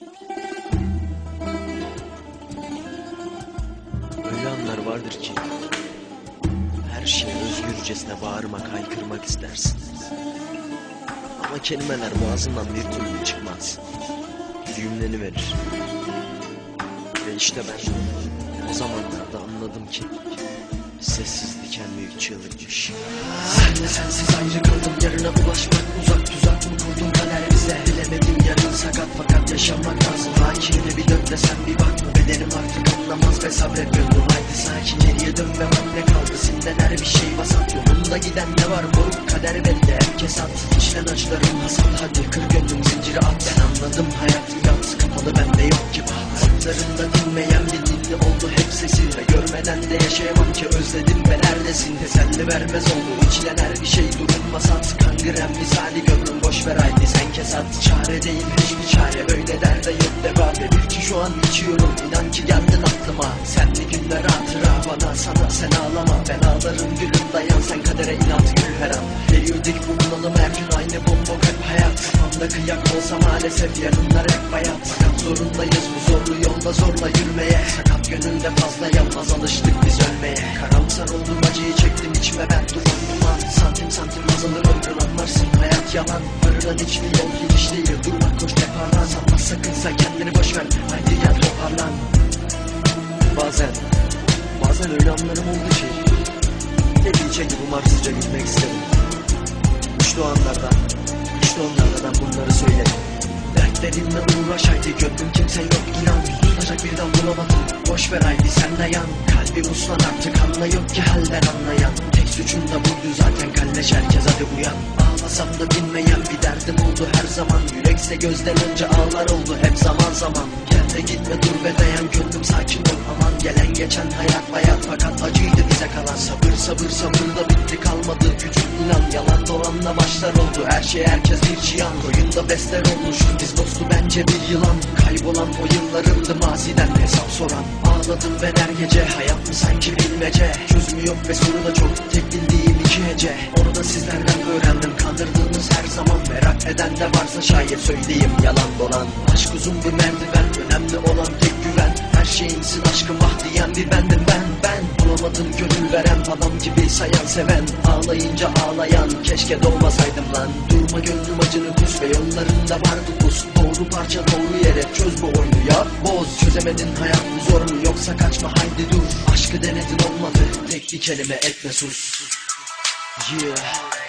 Öyle anlar vardır ki her şeye özgürcesine bağırmak, haykırmak istersin. Ama kelimeler boğazından bir türlü çıkmaz. Düğümleniverir. Ve işte ben o zamanlarda anladım ki sessizlik en büyük çığlıkmış. Senle sensiz ayrı kaldım yarına ulaşmak Hakimine bir dön desem bir bak mı bedenim artık anlamaz ve sabrediyordum Haydi sakin geriye dön ve bak ne kaldı. Sinden her bir şey vasat yolunda giden ne var? Moruk kader belli Herkes at içten acılarım hasat. Hadi kır gönlüm zinciri at. Ben anladım hayat yalnız kapalı. Bende yok ki Hatlarında dinmeyen bir dilli oldu hep sesi. Ve görmeden de yaşayamam ki özledim ve neredesin? Teselli vermez oldu içilen her bir şey durulmaz. At Kangren misali gönlüm boş ver haydi sen kes at. Çare değil hiçbir çare. Böyle derde yok deva Ve bil ki şu an içiyorum. İnan ki geldin aklıma. Senli günler hatıra bana. Sana sen ağlama. Ben ağlarım gülüm dayan. Sen kadere inat gül her an. Periyodik bu bunalım her gün aynı bombok hep hayat. Kafamda kıyak olsa maalesef yarınlar hep bayat. Fakat zorundayız. Bu zorlu yolda zorla yürümeye. Sakat gönülde fazla yalnız alıştık biz ölmeye. Karamsar oldum acıyı çektim içime ben. Duman duman. Santim santim azalır ömrün anlarsın hayat yalan. Arıdan hiçbir yol gidiş değil durma koş deparlan Sanma sakınsa kendini boş bazen öyle anlarım oldu ki Delice gibi umarsızca gitmek istedim. İşte o anlarda, işte onlarda ben bunları söyledim. Dertlerinle uğraş haydi gönlüm kimse yok inan Tutacak bir dal bulamadım. Boş ver haydi sen de yan Kalbi uslan artık anla yok ki halden anlayan. Tek suçun da buydu zaten kalleş herkes hadi uyan. Ağlasam da dinmeyen bir derdim oldu her zaman. Yürekse gözden önce ağlar oldu hep zaman zaman. Gel de gitme dur ve dayan gönlüm sakin ol aman geçen hayat bayat fakat acıydı bize kalan. Sabır sabır sabır da bitti kalmadı gücüm inan. Yalan dolanla başlar oldu her şey herkes bir çiyan. Koyunda besler olmuş biz dostu bence bir yılan. Kaybolan o yıllarımdı maziden hesap soran. Ağladım ben her gece hayat mı sanki bilmece Çözümü yok ve soru da çok tek bildiğim iki hece. Onu da sizlerden öğrendim kandırdığınız her zaman Merak eden de varsa şayet söyleyeyim. Yalan dolan Aşk uzun bir merdiven önemli olan tek şeyinsin aşkım ah diyen bir bendim ben ben. Bulamadım gönül veren adam gibi sayan seven. Ağlayınca ağlayan keşke doğmasaydım lan. Durma gönlüm acını kus ve yollarında vardı pus Doğru parça doğru yere çöz bu oyunu ya Boz. Çözemedin hayat mı zor mu yoksa kaçma haydi dur. Aşkı denedin olmadı tek bir kelime etme sus. Yeah